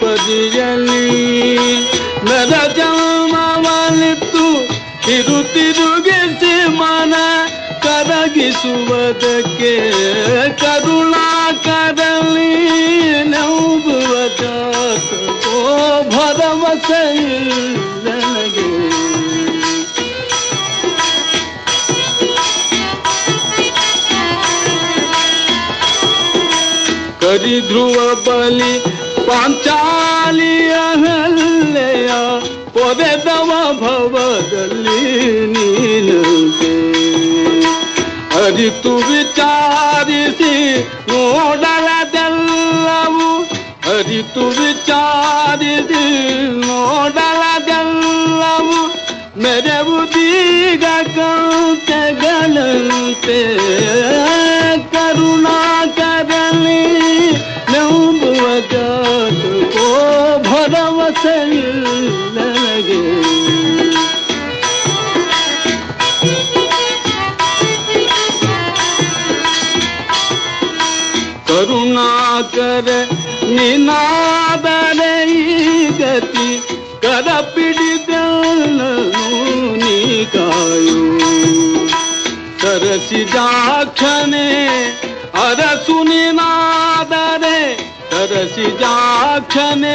पदी जल्दी न राजा मावा लिप्तु हिदुति माना कद की के करुणा करली नौ धुवचा को भद मच्छे कदी ध्रुव पाली ಪಾಂಚಾಲಿಯ ಹಲ್ಲೆಯ ಪೊದೆದವ ಭವದಲ್ಲಿ ನೀನಂತೆ ಅರಿತು ವಿಚಾರಿಸಿ ನೋಡಲದೆಲ್ಲವು ಅರಿತು ವಿಚಾರಿಸಿ ನೋಡಲದೆಲ್ಲವು ಮೆರವು ದೀಗ ಕಂತೆಗಳಂತೆ रवसै लगुणा कर मीनाद रे गति कदपिड़ित लगुनी गायू करसी जाक्षने अरसुनी नाद रे करसि जाक्षने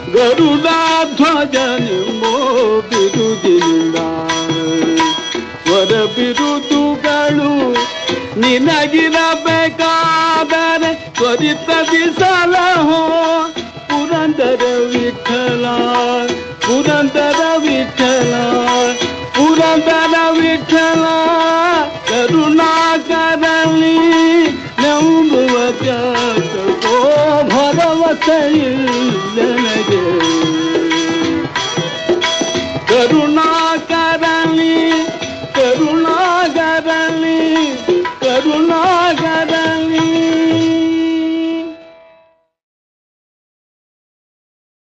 Garuda Bhajan m o b i Rudin Da, Var b i r u Tu Gadu, Ni Nagina Beka Ban, w a d i t a Di Sala Ho, Purandara Vitthal, Purandara Vitthal, Purandara Vitthal. ಮತ ಇಲ್ಲನಗೆ ಕರುಣಾಕರ